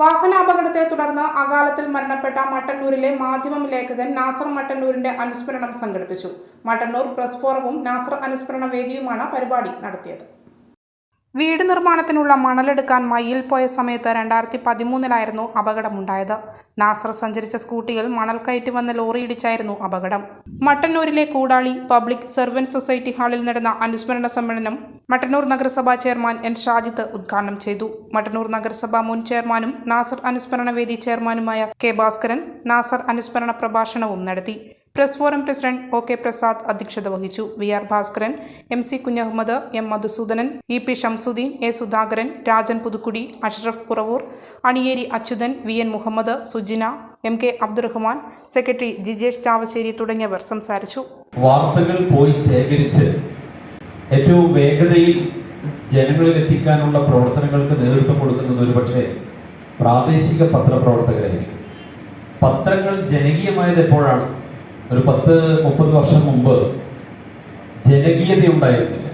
വാഹനാപകടത്തെ തുടർന്ന് അകാലത്തിൽ മരണപ്പെട്ട മട്ടന്നൂരിലെ മാധ്യമം ലേഖകൻ നാസർ മട്ടന്നൂരിന്റെ അനുസ്മരണം സംഘടിപ്പിച്ചു. മട്ടന്നൂർ പ്രസ് ഫോറവും നാസർ അനുസ്മരണ വേദിയുമാണ് പരിപാടി നടത്തിയത്. വീട് നിർമ്മാണത്തിനുള്ള മണലെടുക്കാൻ മയ്യിൽ പോയ സമയത്ത് രണ്ടായിരത്തി പതിമൂന്നിലായിരുന്നു അപകടമുണ്ടായത്. നാസർ സഞ്ചരിച്ച സ്കൂട്ടിയിൽ മണൽ കയറ്റി വന്ന ലോറി ഇടിച്ചായിരുന്നു അപകടം. മട്ടന്നൂരിലെ കൂടാളി പബ്ലിക് സർവൻസ് സൊസൈറ്റി ഹാളിൽ നടന്ന അനുസ്മരണ സമ്മേളനം മട്ടന്നൂർ നഗരസഭാ ചെയർമാൻ എൻ ഷാജിത്ത് ഉദ്ഘാടനം ചെയ്തു. മട്ടന്നൂർ നഗരസഭാ മുൻ ചെയർമാനും നാസർ അനുസ്മരണ വേദി ചെയർമാനുമായ കെ ഭാസ്കരൻ നാസർ അനുസ്മരണ പ്രഭാഷണവും നടത്തി. Press forum president O K Prasad അധ്യക്ഷത വഹിച്ചു. V R Bhaskaran M C Kunhahammed M Madhusudanan E P Shamsuddin A Sudhakaran Rajan Puthukkudi Ashraf Puravoor Aniyeri Achuthan V N Muhammad Sujina M K Abdurahman secretary Jijesh Chavassery തുടങ്ങിയവർ സംസാരിച്ചു. വാർത്തകൾ പോയി ശേഖരിച്ച് ഏറ്റവും വേഗതയിൽ ജനങ്ങളിൽ എത്തിക്കാനുള്ള പ്രവർത്തനങ്ങൾക്ക് നേതൃത്വം കൊടുക്കുന്നത് ഒരു പക്ഷേ പ്രാദേശിക പത്രപ്രവർത്തകരായിരിക്കും പത്രങ്ങൾ ജനകീയമായത് എപ്പോഴാണ്? ഒരു പത്ത് മുപ്പത് വർഷം മുമ്പ് ജനകീയത ഉണ്ടായിരുന്നില്ല.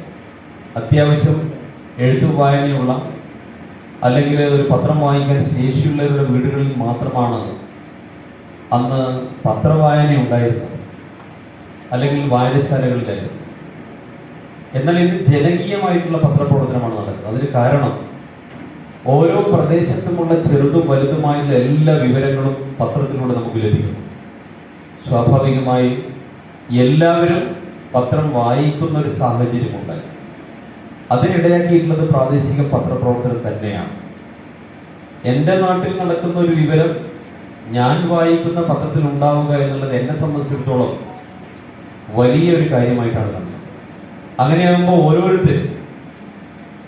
അത്യാവശ്യം എഴുത്തു വായനയുള്ള അല്ലെങ്കിൽ ഒരു പത്രം വായിക്കാൻ ശേഷിയുള്ളവരുടെ വീടുകളിൽ മാത്രമാണ് അന്ന് പത്രവായന ഉണ്ടായിരുന്നത്. അല്ലെങ്കിൽ വായനശാലകളിലായിരുന്നു. എന്നാൽ ഇത് ജനകീയമായിട്ടുള്ള പത്രപ്രവർത്തനമാണ് നടക്കുന്നത്. അതിന് കാരണം ഓരോ പ്രദേശത്തുമുള്ള ചെറുതും വലുതുമായുള്ള എല്ലാ വിവരങ്ങളും പത്രത്തിലൂടെ നമുക്ക് ലഭിക്കും സ്വാഭാവികമായി എല്ലാവരും പത്രം വായിക്കുന്ന ഒരു സാഹചര്യം ഉണ്ടായി അതിനിടയാക്കിയിട്ടുള്ളത് പ്രാദേശിക പത്രപ്രവർത്തനം തന്നെയാണ്. എന്റെ നാട്ടിൽ നടക്കുന്ന ഒരു വിവരം ഞാൻ വായിക്കുന്ന പത്രത്തിൽ ഉണ്ടാവുക എന്നുള്ളത് എന്നെ സംബന്ധിച്ചിടത്തോളം വലിയൊരു കാര്യമായിട്ടാണ് കാണുന്നത് അങ്ങനെയാകുമ്പോൾ ഓരോരുത്തർ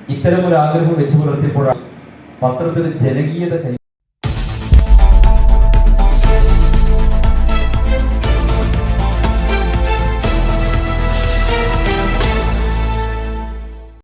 ഇത്തരം ഒരു ആഗ്രഹം വെച്ച് പുലർത്തിയപ്പോഴാണ് പത്രത്തിന് ജനകീയത കൈ